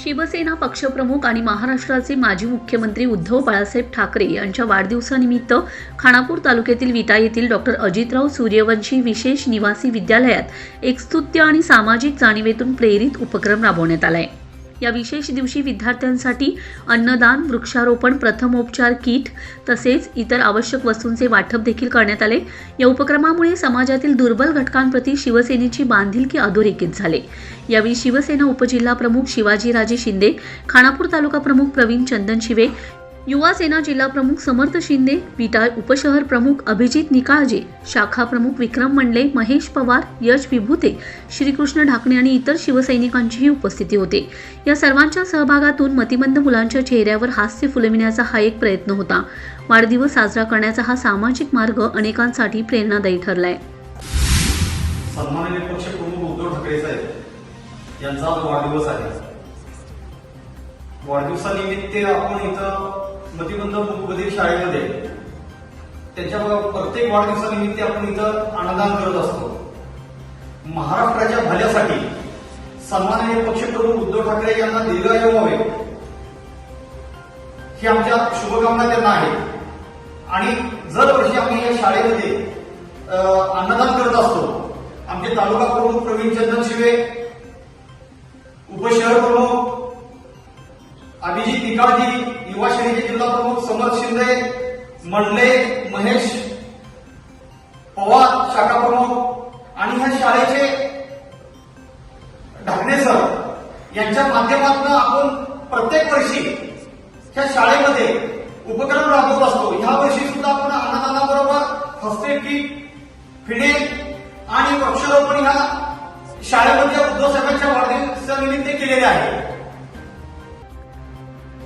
शिवसेना पक्षप्रमुख आणि महाराष्ट्राचे माजी मुख्यमंत्री उद्धव बाळासाहेब ठाकरे यांच्या वाढदिवसानिमित्त खानापूर तालुक्यातील विटा येथील डॉक्टर अजितराव सूर्यवंशी विशेष निवासी विद्यालयात एक स्तुत्य आणि सामाजिक जाणीवेतून प्रेरित उपक्रम राबवण्यात आला आहे या विशेष दिवशी विद्यार्थ्यांसाठी अन्नदान वृक्षारोपण प्रथमोपचार किट तसेच इतर आवश्यक वस्तूंचे वाटप देखील करण्यात आले. या उपक्रमामुळे समाजातील दुर्बल घटकांप्रती शिवसेनेची बांधिलकी अधोरेखित झाले. यावेळी शिवसेना उपजिल्हा प्रमुख शिवाजीराजे शिंदे खानापूर तालुका प्रमुख प्रवीण चंदन शिवे युवा सेना जिल्हा प्रमुख समर्थ शिंदे विटा उपशहर प्रमुख अभिजित निकाळजे शाखा प्रमुख विक्रम मंडले महेश पवार यश विभूते श्रीकृष्ण ढाकणे आणि इतर शिवसैनिकांचीही उपस्थिती होते. या सर्वांच्या सहभागातून मतिमंद मुलांच्या चेहऱ्यावर हास्य फुलविण्याचा हा एक प्रयत्न होता. वाढदिवस साजरा करण्याचा हा सामाजिक मार्ग अनेकांसाठी प्रेरणादायी ठरलाय. यांचा वाढदिवस आहे. वाढदिवसानिमित्त आपण इथं प्रतिबंध उपदेश शाळेमध्ये. त्याच्या प्रत्येक वाढदिवसानिमित्त आपण इथं अन्नदान करत असतो. महाराष्ट्राच्या भल्यासाठी सन्माननीय पक्षप्रमुख उद्धव ठाकरे यांना दीर्घायू व्हावे ही आमच्या शुभकामना त्यांना आहे. आणि दरवर्षी आम्ही या शाळेमध्ये अं, अन्नदान करत असतो. आमचे तालुका प्रमुख प्रवीण चंदन शिवे उपशहर प्रमुख अभिजित निकाळजी युवा सेनेचे जिल्हा प्रमुख समर्थ शिंदे मंडले महेश पवार शाखा प्रमुख आणि ह्या शाळेचे ढाकणे सर यांच्या माध्यमातून आपण प्रत्येक वर्षी ह्या शाळेमध्ये उपक्रम राबवत असतो. ह्या वर्षी सुद्धा आपण अन्नदानाबरोबर हस्ते किट फिडे आणि वृक्षारोपण ह्या शाळेमध्ये उद्धव साहेबांच्या वाढदिवसानिमित्त केलेले आहे.